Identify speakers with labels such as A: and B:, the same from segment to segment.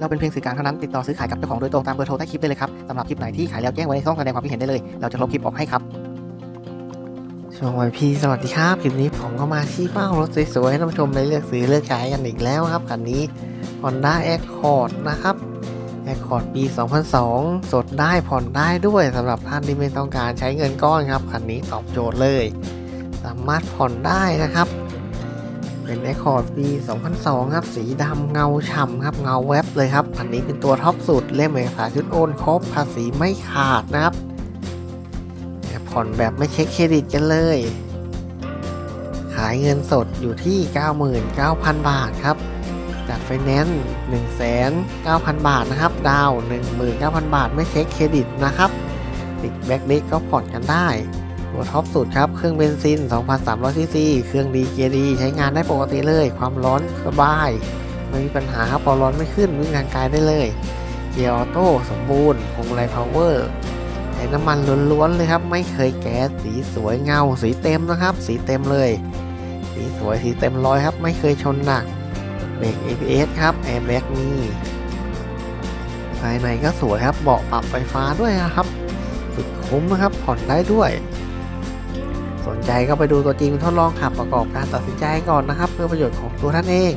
A: เราเป็นเพียงสื่อกลางเท่านั้นติดต่อซื้อขายกับเจ้าของโดยตรงตามเบอร์โทรใต้คลิปได้เลยครับสำหรับคลิปไหนที่ขายแล้วแจ้งไว้ในช่องแสดงความคิดเห็นได้เลย เราจะลบคลิปออกให้ครับช่วงวันพี่สวัสดีครับคลิปนี้ผมก็มาชี้เป้ารถสวยๆให้ท่านผู้ชมได้เลือกซื้อเลือกขายกันอีกแล้วครับคันนี้ Honda Accord นะครับ Accord ปี 2002 สดได้ผ่อนได้ด้วยสำหรับท่านที่ไม่ต้องการใช้เงินก้อนครับคันนี้ตอบโจทย์เลย สามารถผ่อนได้นะครับ เป็น Accord ปี 2002 ครับ สีดำเงาฉ่ำครับ เงาแวบเลยครับอันนี้เป็นตัวท็อปสุด เล่มเอกสารชุดโอนครบภาษีไม่ขาดนะครับ ผ่อนแบบไม่เช็คเครดิตกันเลย ขายเงินสดอยู่ที่ 99,000 บาทครับ จัดไฟแนนซ์190,000บาทนะครับ ดาว 19,000 บาทไม่เช็คเครดิตนะครับติดแบ็กเด็กก็ผ่อนกันได้ ตัวท็อปสุดครับ เครื่องเบนซิน 2,300ซีซีเครื่องดีเกียร์ดีใช้งานได้ปกติเลย ความร้อนสบาย ไม่มีปัญหาครับพอร้อนไม่ขึ้นวิ่งทางไกลได้เลย เกียร์ออโต้สมบูรณ์พวงมาลัยพาวเวอร์ใช้น้ำมันล้วนๆเลยครับ ไม่เคยแก๊สสีสวยเงา สีเต็มนะครับ สีเต็มเลย สีสวยสีเต็มร้อยครับ ไม่เคยชนหนักเบรก ABS ครับแอร์แบ็กมีภายในก็สวยครับเบาะปรับไฟฟ้าด้วยนะครับสุดคุ้มนะครับผ่อนได้ด้วย นใจก็ไปดูตัวจริงทดลองขับประกอบการตัดสินใจก่อนนะครับ เพื่อประโยชน์ของตัวท่านเอง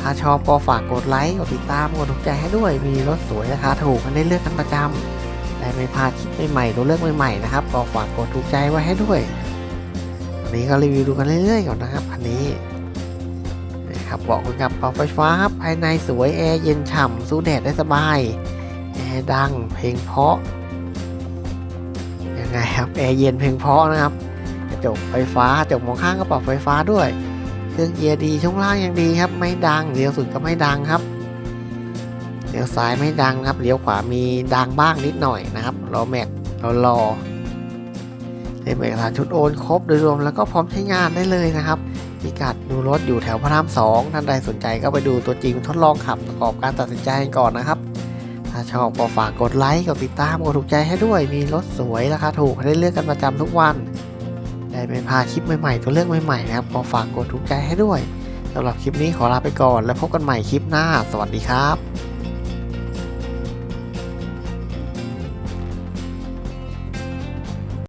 A: ถ้าชอบก็ฝากกดไลค์กดติดตามกดถูกใจให้ด้วย มีรถสวยราคาถูกกันได้เลือกกันประจำได้ไม่พลาดคลิปใหม่ๆตัวเลือกใหม่ๆนะครับก็ฝากกดถูกใจไว้ให้ด้วยวันนี้ก็รีวิวดูกันเรื่อยๆก่อนนะครับอันนี้นะครับเบอกคนขับปรับไฟฟ้าครับภายในสวยแอร์เย็นฉ่ำสู้แดดได้สบายแอร์ดังเพลงเพราะยังไงครับแอร์เย็นเพลงเพราะนะครับ จกไฟฟ้า จกมองข้างก็ปรับไฟฟ้าด้วย เครื่องเกียร์ดีช่วงล่างยังดีครับ ไม่ดังเลี้ยวสุดก็ไม่ดังครับเลี้ยวซ้ายไม่ดังครับเลี้ยวขวามีดังบ้างนิดหน่อยนะครับล้อแม็กล้อรอเล่มเอกสารชุดโอนครบโดยรวมแล้วก็พร้อมใช้งานได้เลยนะครับพิกัดดูรถอยู่แถวพระรามสองท่านใดสนใจก็ไปดูตัวจริงทดลองขับประกอบการตัดสินใจกันก่อนนะครับ ถ้าชอบก็ฝากกดไลค์กดติดตามกดถูกใจให้ด้วย มีรถสวยราคาถูกให้ได้เลือกกันประจำทุกวัน ได้ไม่พลาดคลิปใหม่ๆ ตัวเลือกใหม่ๆนะครับ ขอฝากกดถูกใจให้ด้วยสำหรับคลิปนี้ขอลาไปก่อน แล้วพบกันใหม่คลิปหน้า สวัสดีครับ